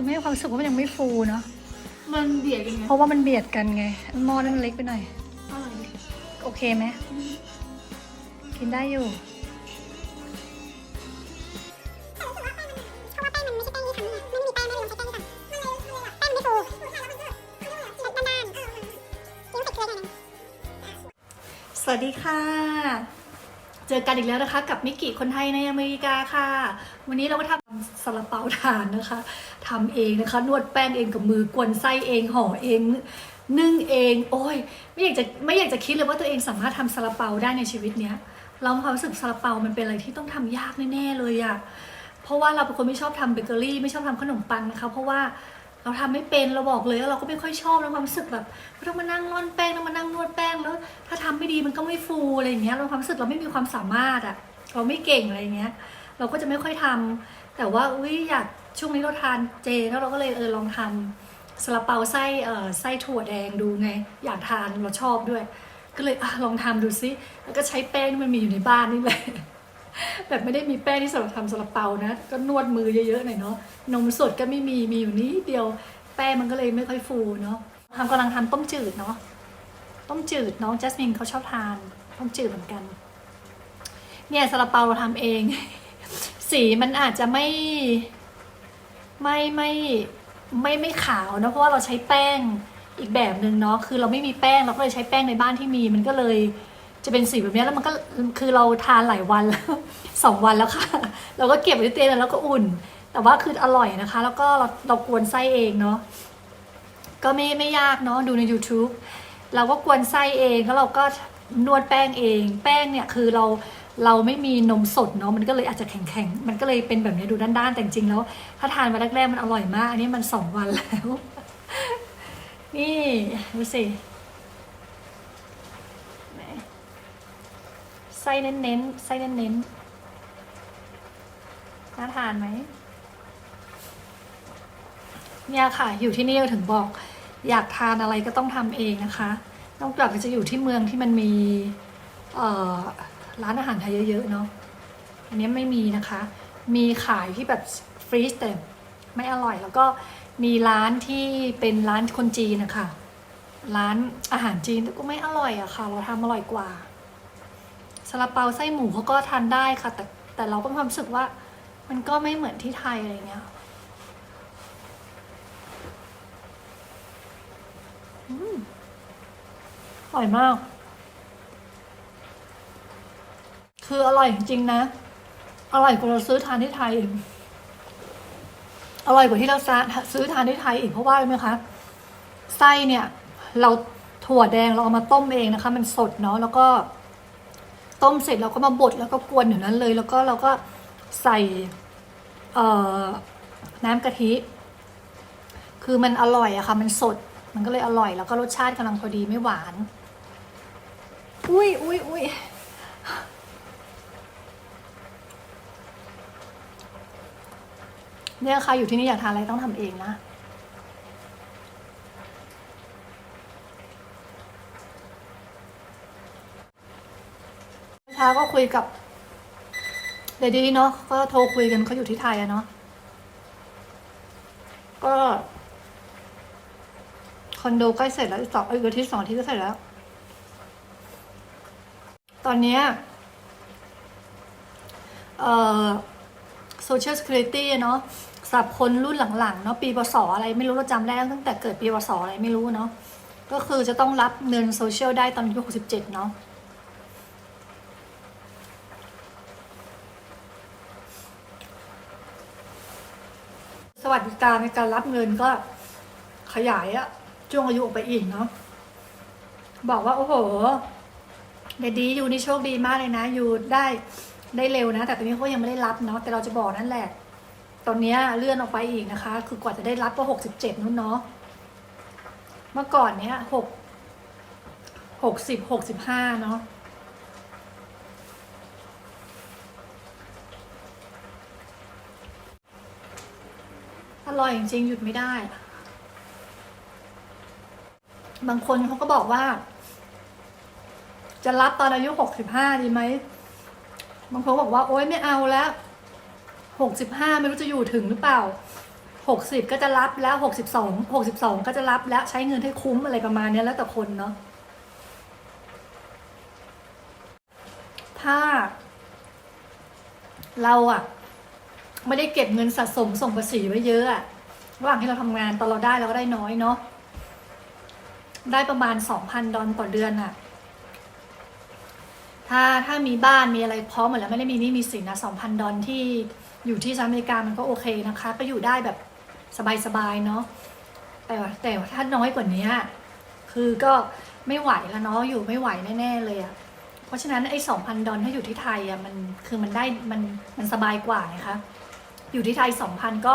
คือไม่ให้ความรู้สึกว่ามันยังไม่ฟูเนาะ มันเบียดกันไงเพราะว่ามันเบียดกันไงหม้อนั้นมันเล็กไปหน่อย อร่อยดิโอเคไหม กินได้อยู่ สวัสดีค่ะ เจอกันอีกแล้วนะคะ กับมิกิคนไทยในอเมริกาค่ะ วันนี้เราก็ทำซาลาเปาทานนะคะทำเองนะคะ นวดแป้งเองกับมือกวนไส้เองห่อเองนึ่งเอง โอ้ยไม่อยากจะไม่อยากจะคิดเลยว่าตัวเองสามารถทำซาลาเปาได้ในชีวิตเนี้ย เรามีความรู้สึกซาลาเปามันเป็นอะไรที่ต้องทำยากแน่ๆเลยอะเพราะว่าเราเป็นคนไม่ชอบทำเบเกอรี่ ไม่ชอบทำขนมปังนะคะ เพราะว่า เราทำไม่เป็นเราบอกเลยว่าเราก็ไม่ค่อยชอบแล้วความรู้สึกแบบต้องมานั่งร่อนแป้งต้องมานั่งนวดแป้งแล้ว ถ้าทำไม่ดีมันก็ไม่ฟูอะไรอย่างเงี้ยเราความรู้สึกเราไม่มีความสามารถอะเราไม่เก่งอะไรอย่างเงี้ย เราก็จะไม่ค่อยทำแต่ว่าอุ้ยอยากช่วงนี้เราทานเจแล้วเราก็เลยเออลองทำซาลาเปาไส้เอ่อไส้ถั่วแดงดูไง อยากทานเราชอบด้วย ก็เลยอลองทำดูซิแล้วก็ใช้แป้งที่มันมีอยู่ในบ้านนี่แหละ แบบไม่ได้มีแป้งที่สำหรับทำซาลาเปานะ ก็นวดมือเยอะๆหน่อยเนาะนมสดก็ไม่มีมีอยู่นิดเดียวแป้งมันก็เลยไม่ค่อยฟูเนาะทำกำลังทำต้มจืดเนาะต้มจืดน้องจัสมินเขาชอบทานต้มจืดเหมือนกัน เนี่ยซาลาเปาเราทำเอง สีมันอาจจะไม่ไม่ไม่ไม่ไม่ขาวนะเพราะว่าเราใช้แป้งอีกแบบหนึ่งเนาะคือเราไม่มีแป้งเราก็เลยใช้แป้งในบ้านที่มีมันก็เลย จะเป็นสีแบบนี้แล้วมันก็คือเราทานหลายวันแล้วสองวันแล้วค่ะ เราก็เก็บไว้เตียงแล้วก็อุ่น แต่ว่าคืออร่อยนะคะ แล้วก็เราเรากวนไส้เองเนาะก็ไม่ไม่ยากเนาะดูใน YouTube เราก็กวนไส้เองแล้วเราก็นวดแป้งเอง แป้งเนี่ยคือเราเราไม่มีนมสดเนาะมันก็เลยอาจจะแข็งแข็งๆมันก็เลยเป็นแบบนี้ดูด้านๆ แต่จริงๆแล้ว ถ้าทานมาแรกๆมันอร่อยมาก อันนี้มันสองวันแล้ว นี่ดูสิ ไส้เน้นๆไส้เน้นๆน่าทานไหมเนี่ยค่ะ อยู่ที่นี่ก็ถึงบอก อยากทานอะไรก็ต้องทำเองนะคะ นอกจากจะอยู่ที่เมืองที่มันมีร้านอาหารไทยเยอะๆเนาะอันนี้ไม่มีนะคะ มีขายที่แบบฟรีซแต่ไม่อร่อยแล้วก็มีร้านที่เป็นร้านคนจีนนะคะ ร้านอาหารจีนแต่ก็ไม่อร่อยอะค่ะ เราทำอร่อยกว่า ซาลาเปาไส้หมูเขาก็ทานได้ค่ะ แต่แต่เราก็มีความรู้สึกว่า มันก็ไม่เหมือนที่ไทยอะไรเงี้ยอืมอร่อยมาก คืออร่อยจริงๆนะ อร่อยกว่าเราซื้อทานที่ไทยอีกอร่อยกว่าที่เราซื้อทานที่ไทยอีกเพราะว่าอะไรไหมคะไส้เนี่ย เราถั่วแดงเราเอามาต้มเองนะคะ มันสดเนาะแล้วก็ ต้มเสร็จเราก็มาบดแล้วก็กวนอยู่นั้นเลย แล้วก็เราก็ใส่เอ่อน้ำกะทิ คือมันอร่อยอะค่ะ มันสด มันก็เลยอร่อย แล้วก็รสชาติกำลังพอดีไม่หวาน อุ้ยอุ้ยอุ้ยเนี่ยค่ะ อยู่ที่นี่อยากทานอะไรต้องทำเองนะาก็คุยกับเดดี้เนาะก็โทรคุยกันเขาอยู่ที่ไทยอะเนาะก็คอนโดใกล้เสร็จแล้วสองอีกอาทิตย์สองอาทิตย์ก็เสร็จแล้ว ตอนเนี้ยเอ่อ social security เนาะสับคนรุ่นหลังๆเนาะปีพศอะไรไม่รู้เราจำได้ตั้งแต่เกิดปีพศอะไรไม่รู้เนาะก็คือจะต้องรับเงินโซเชียลได้ตอนอายุ67เนาะ สวัสดิการในการรับเงินก็ขยายอะช่วงอายุออกไปอีกเนาะบอกว่า โอ้โหเดดีอยู่นี่โชคดีมากเลยนะ อยู่ได้ได้เร็วนะ แต่ตอนนี้เขายังไม่ได้รับเนาะแต่เราจะบอกนั่นแหละ ตอนนี้เลื่อนออกไปอีกนะคะ คือกว่าจะได้รับก็หกสิบเจ็ดนู้นเนาะเมื่อก่อนเนี้ยหกหกสิบหกสิบห้าเนาะ อร่อยจริงๆหยุดไม่ได้ บางคนเขาก็บอกว่า จะรับตอนอายุหกสิบห้าดีไหม บางคนบอกว่า โอ๊ยไม่เอาแล้วหกสิบห้าไม่รู้จะอยู่ถึงหรือเปล่าหกสิบก็จะรับแล้วหกสิบสองหกสิบสองก็จะรับแล้วใช้เงินให้คุ้มอะไรประมาณนี้แล้วแต่คนเนาะถ้า เราอะ ไม่ได้เก็บเงินสะสมส่งภาษีไว้เยอะอะระหว่างที่เราทำงานตอนเราได้เราก็ได้น้อยเนาะได้ประมาณสองพันดอลต่อเดือนอะถ้าถ้ามีบ้านมีอะไรพร้อมหมดแล้วไม่ได้มีนี่มีสินนะสองพันดอลที่อยู่ที่สหรัฐอเมริกามันก็โอเคนะคะ ก็อยู่ได้แบบสบายๆเนาะแต่ว่าแต่ว่าถ้าน้อยกว่านี้คือก็ไม่ไหวแล้วเนาะอยู่ไม่ไหวแน่ๆเลยอะเพราะฉะนั้นไอ้สองพันดอลถ้าอยู่ที่ไทยอะมันคือมันได้มันมันสบายกว่านะคะ อยู่ที่ไทยสองพันก็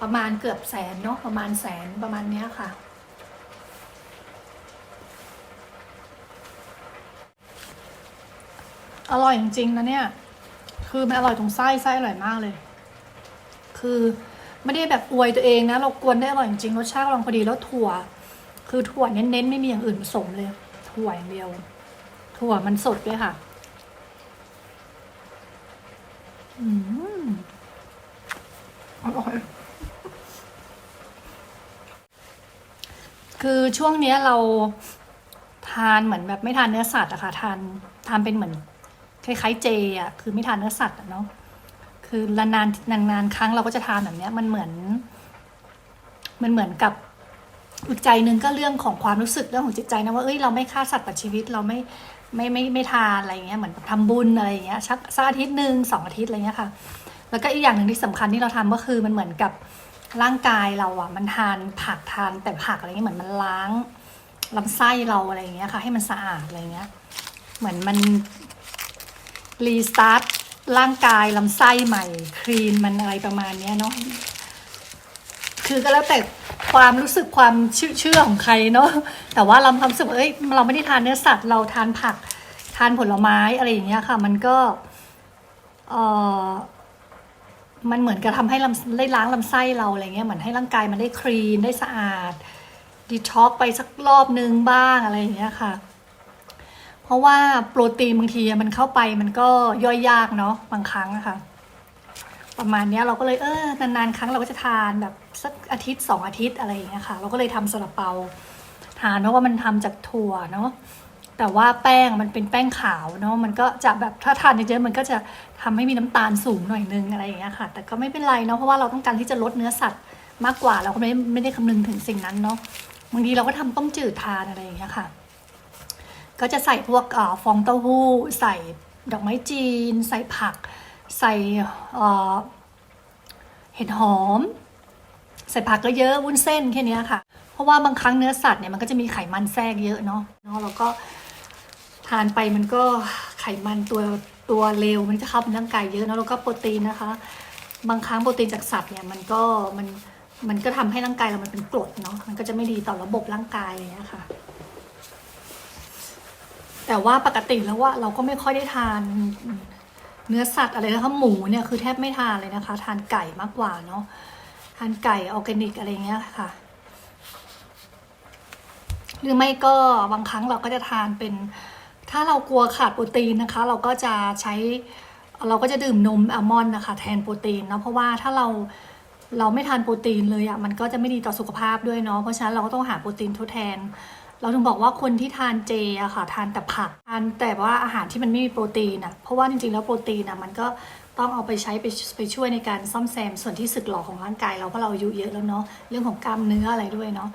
ประมาณเกือบแสนเนาะประมาณแสนประมาณเนี้ยค่ะ อร่อยจริงๆนะเนี่ย คือมันอร่อยตรงไส้ไส้อร่อยมากเลย คือไม่ได้แบบอวยตัวเองนะ เรากวนได้อร่อยจริงรสชาติกำลังพอดีแล้วถั่ว คือถั่วเน้นๆไม่มีอย่างอื่นผสมเลย ถั่วอย่างเดียว ถั่วมันสดด้วยค่ะ อืม อร่อยคือช่วงเนี้ยเราทานเหมือนแบบไม่ทานเนื้อสัตว์อะค่ะทานทานเป็นเหมือนคล้ายๆเจอะคือไม่ทานเนื้อสัตว์อะเนาะคือนานๆนานๆครั้งเราก็จะทานแบบเนี้ยมันเหมือน มันเหมือนกับอีกใจหนึ่งก็เรื่องของความรู้สึกเรื่องของจิตใจนะว่าเอ้ยเราไม่ฆ่าสัตว์ตัดชีวิตเราไม่ไม่ไม่ไม่ทานอะไรเงี้ยเหมือนทำบุญอะไรอย่างเงี้ยสักสักอาทิตย์หนึ่งสองอาทิตย์อะไรเงี้ยค่ะ แล้วก็อีกอย่างหนึ่งที่สำคัญที่เราทำก็คือมันเหมือนกับร่างกายเราอะมันทานผักทานแต่ผักอะไรเงี้ยเหมือนมันล้างลำไส้เราอะไรอย่างเงี้ยค่ะ ให้มันสะอาดอะไรเงี้ย เหมือนมันรีสตาร์ทร่างกายลำไส้ใหม่คลีนมันอะไรประมาณเนี้ยเนาะคือก็แล้วแต่ความรู้สึกความเชื่อของใครเนาะแต่ว่าเราความรู้สึกว่าเอ้ยเราไม่ได้ทานเนื้อสัตว์เราทานผักทานผลไม้อะไรอย่างเงี้ยค่ะ มันก็เออ มันเหมือนกับทำให้ลำได้ล้างลำไส้เราอะไรเงี้ยเหมือนให้ร่างกายมันได้คลีนได้สะอาดดีท็อกไปสักรอบนึงบ้างอะไรอย่างเงี้ยค่ะ เพราะว่าโปรตีนบางทีมันเข้าไปมันก็ย่อยยากเนาะบางครั้งอะค่ะ ประมาณเนี้ยเราก็เลยเออนานๆ ครั้งเราก็จะทานแบบสักอาทิตย์สองอาทิตย์อะไรอย่างเงี้ยค่ะ เราก็เลยทำซาลาเปาทานเพราะว่ามันทำจากถั่วเนาะ แต่ว่าแป้งมันเป็นแป้งขาวเนาะมันก็จะแบบถ้าทานเยอะๆมันก็จะทำให้มีน้ำตาลสูงหน่อยนึงอะไรอย่างเงี้ยค่ะ แต่ก็ไม่เป็นไรเนาะเพราะว่าเราต้องการที่จะลดเนื้อสัตว์มากกว่าเราก็ไม่ไม่ได้คำนึงถึงสิ่งนั้นเนาะบางทีเราก็ทำต้มจืดทานอะไรอย่างเงี้ยค่ะ ก็จะใส่พวกอฟองเต้าหู้ ใส่ดอกไม้จีน ใส่ผัก ใส่เห็ดหอม ใส่ผักก็เยอะวุ้นเส้นแค่เนี้ยค่ะ เพราะว่าบางครั้งเนื้อสัตว์เนี่ยมันก็จะมีไขมันแทรกเยอะเนาะเนาะแล้วก็ ทานไปมันก็ไขมันตัวตัวเลวมันจะเข้าไปในร่างกายเยอะนะแล้วก็โปรตีนนะคะ บางครั้งโปรตีนจากสัตว์เนี่ยมันก็มันมันก็ทำให้ร่างกายเรามันเป็นกรดเนาะมันก็จะไม่ดีต่อระบบร่างกายอะไรอย่างเงี้ยค่ะ แต่ว่าปกติแล้วว่าเราก็ไม่ค่อยได้ทานเนื้อสัตว์อะไรนะคะหมูเนี่ยคือแทบไม่ทานเลยนะคะ ทานไก่มากกว่าเนาะทานไก่ออร์แกนิกอะไรเงี้ยค่ะหรือไม่ก็บางครั้งเราก็จะทานเป็น ถ้าเรากลัวขาดโปรตีนนะคะ เราก็จะใช้เราก็จะดื่มนมอัลมอนด์นะคะ แทนโปรตีนเนาะเพราะว่าถ้าเราเราไม่ทานโปรตีนเลยอะ่ะมันก็จะไม่ดีต่อสุขภาพด้วยเนาะเพราะฉะนั้นเราก็ต้องหาโปรตีนทดแทน เราถึงบอกว่าคนที่ทานเจอะค่ะทานแต่ผักทานแต่ว่าอาหารที่มันไม่มีโปรตีนอะเพราะว่าจริงๆแล้วโปรตีนอะมันก็ต้องเอาไปใช้ไปไปช่วยในการซ่อมแซมส่วนที่สึกหรอของร่างกายเราเพราะเราอายุเยอะแล้วเนาะเรื่องของกล้ามเนื้ออะไรด้วยเนาะ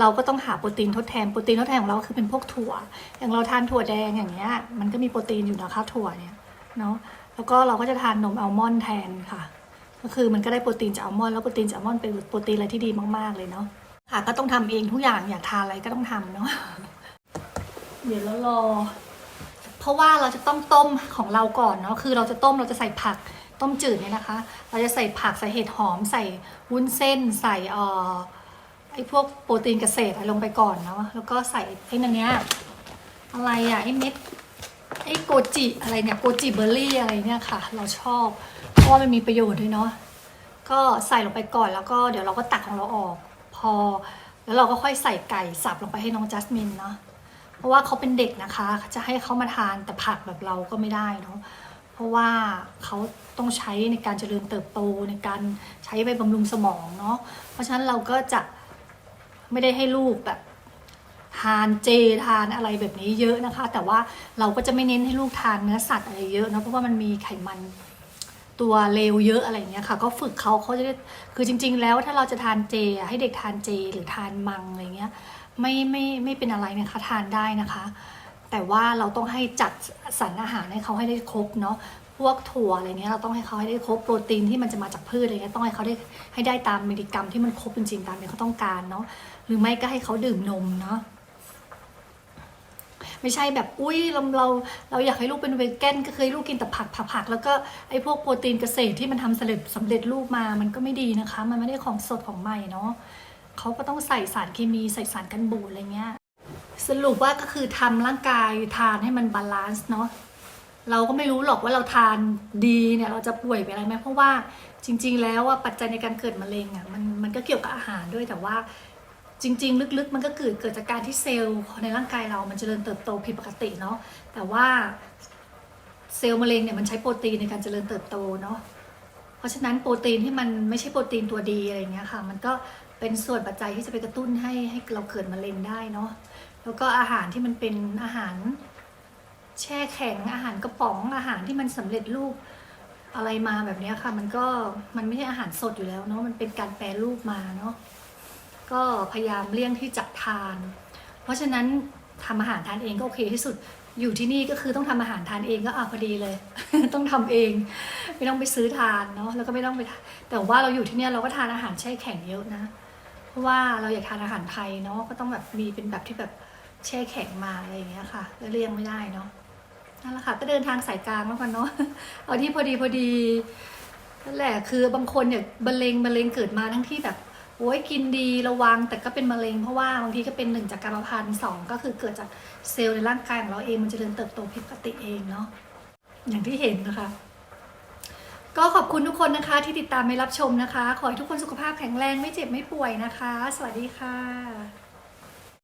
เราก็ต้องหาโปรตีนทดแทน โปรตีนทดแทนของเราคือเป็นพวกถั่ว อย่างเราทานถั่วแดงอย่างเงี้ย มันก็มีโปรตีนอยู่นะคะถั่วเนี่ยเนาะ แล้วก็เราก็จะทานนมอัลมอนด์แทนค่ะ ก็คือมันก็ได้โปรตีนจากอัลมอนด์แล้วโปรตีนจากอัลมอนด์เป็นโปรตีนอะไรที่ดีมากๆเลยเนาะ ค่ะ ก็ต้องทำเองทุกอย่างอยากทานอะไรก็ต้องทำเนาะ เดี๋ยวเรารอ เพราะว่าเราจะต้องต้มของเราก่อนเนาะ คือเราจะต้มเราจะใส่ผักต้มจืดเนี่ยนะคะ เราจะใส่ผักใส่เห็ดหอมใส่วุ้นเส้นใส่เอ่อ ไอ้พวกโปรตีนเกษตรอะไรลงไปก่อนเนาะแล้วก็ใส่ไอ้นั่นเนี้ยอะไรอะไอ้เม็ดไอ้โกจิอะไรเนี่ยโกจิเบอร์รี่อะไรเนี่ยค่ะ เราชอบเพราะว่ามันมีประโยชน์ด้วยเนาะก็ใส่ลงไปก่อนแล้วก็เดี๋ยวเราก็ตักของเราออก พอ แล้วเราก็ค่อยใส่ไก่สับลงไปให้น้องจัสมินเนาะเพราะว่าเขาเป็นเด็กนะคะ จะให้เขามาทานแต่ผักแบบเราก็ไม่ได้เนาะเพราะว่าเขาต้องใช้ในการเจริญเติบโตในการใช้ไปบำรุงสมองเนาะเพราะฉะนั้นเราก็จะ ไม่ได้ให้ลูกแบบทานเจทานอะไรแบบนี้เยอะนะคะ แต่ว่าเราก็จะไม่เน้นให้ลูกทานเนื้อสัตว์อะไรเยอะนะเพราะว่ามันมีไขมันตัวเลวเยอะอะไรเงี้ยค่ะ ก็ฝึกเขาเขาจะได้คือจริง ๆ แล้วถ้าเราจะทานเจให้เด็กทานเจหรือทานมังอะไรเงี้ยไม่ไม่ไม่เป็นอะไรนะคะทานได้นะคะ แต่ว่าเราต้องให้จัดสรรอาหารให้เขาให้ได้ครบเนาะพวกถั่วอะไรเงี้ยเราต้องให้เขาให้ได้ครบโปรตีนที่มันจะมาจากพืชอะไรเงี้ยต้องให้เขาได้ให้ได้ตามมิลลิกรัมที่มันครบจริงๆตามที่เขาต้องการเนาะ หรือไม่ก็ให้เขาดื่มนมเนาะไม่ใช่แบบอุ้ยเราเราเราอยากให้ลูกเป็นเวแกนก็เคยลูกกินแต่ผักผักผัก แล้วก็ไอ้พวกโปรตีนเกษตรที่มันทำสำเร็จสำเร็จรูปมามันก็ไม่ดีนะคะ มันไม่ได้ของสดของใหม่เนาะเขาก็ต้องใส่สารเคมีใส่สารกันบูดอะไรเงี้ยสรุปว่าก็คือทำร่างกายทานให้มันบาลานซ์เนาะเราก็ไม่รู้หรอกว่าเราทานดีเนี่ยเราจะป่วยไปอะไรไหมเพราะว่าจริง ๆ แล้วว่าปัจจัยในการเกิดมะเร็งอะมันมันก็เกี่ยวกับอาหารด้วยแต่ว่า จริง ๆ ลึกๆ มันก็เกิดเกิดจากการที่เซลล์ในร่างกายเรา มันเจริญเติบโตผิดปกติเนาะ แต่ว่าเซลล์มะเร็งเนี่ยมันใช้โปรตีนในการเจริญเติบโตเนาะ เพราะฉะนั้นโปรตีนที่มันไม่ใช่โปรตีนตัวดีอะไรเงี้ยค่ะ มันก็เป็นส่วนปัจจัยที่จะไปกระตุ้นให้ให้เราเกิดมะเร็งได้เนาะ แล้วก็อาหารที่มันเป็นอาหารแช่แข็งอาหารกระป๋องอาหารที่มันสำเร็จรูปอะไรมาแบบนี้ค่ะ มันก็มันไม่ใช่อาหารสดอยู่แล้วเนาะมันเป็นการแปรรูปมาเนาะ ก็พยายามเลี่ยงที่จะทาน เพราะฉะนั้นทำอาหารทานเองก็โอเคที่สุด อยู่ที่นี่ก็คือต้องทำอาหารทานเองก็อะพอดีเลย ต้องทำเอง ไม่ต้องไปซื้อทานเนาะแล้วก็ไม่ต้องไป แต่ว่าเราอยู่ที่เนี่ยเราก็ทานอาหารแช่แข็งเยอะนะ เพราะว่าเราอยากทานอาหารไทยเนาะก็ต้องแบบมีเป็นแบบที่แบบแช่แข็งมาอะไรอย่างเงี้ยค่ะแล้วเลี่ยงไม่ได้เนาะนั่นแหละค่ะก็เดินทางสายกลางแล้วกันเนาะเอาที่พอดีพอดีนั่นแหละคือบางคนเนี่ยมะเร็งมะเร็งเกิดมาทั้งที่แบบ โอ้ยกินดีระวังแต่ก็เป็นมะเร็งเพราะว่าบางทีก็เป็นหนึ่งจากกรรมพันธุ์สองก็คือเกิดจากเซลล์ในร่างกายของเราเองมันจเจริญเติบโตผิดปกติเองเนาะอย่างที่เห็นนะคะ ก็ขอบคุณทุกคนนะคะ ที่ติดตามไปรับชมนะคะ ขอให้ทุกคนสุขภาพแข็งแรงไม่เจ็บไม่ป่วยนะคะ สวัสดีค่ะ